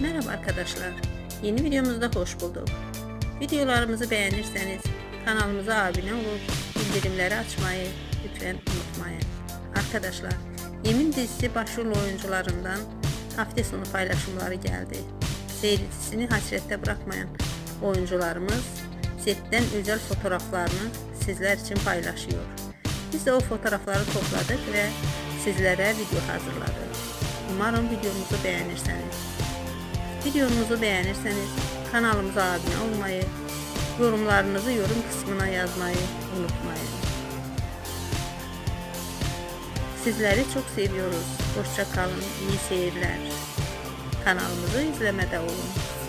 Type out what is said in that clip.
Merhaba arkadaşlar. Yeni videomuzda hoş bulduk. Videolarımızı beğenirseniz kanalımıza abone olup bildirimleri açmayı lütfen unutmayın. Arkadaşlar, Yemin dizisi başrol oyuncularından hafta sonu paylaşımları geldi. Seyircisini hasrette bırakmayan oyuncularımız setten özel fotoğraflarını sizler için paylaşıyor. Biz de o fotoğrafları topladık ve sizlere video hazırladık. Umarım videomuzu beğenirseniz. Videomuzu beğenirseniz kanalımıza abone olmayı, yorumlarınızı yorum kısmına yazmayı unutmayın. Sizleri çok seviyoruz. Hoşça kalın, iyi seyirler. Kanalımızı izlemede olun.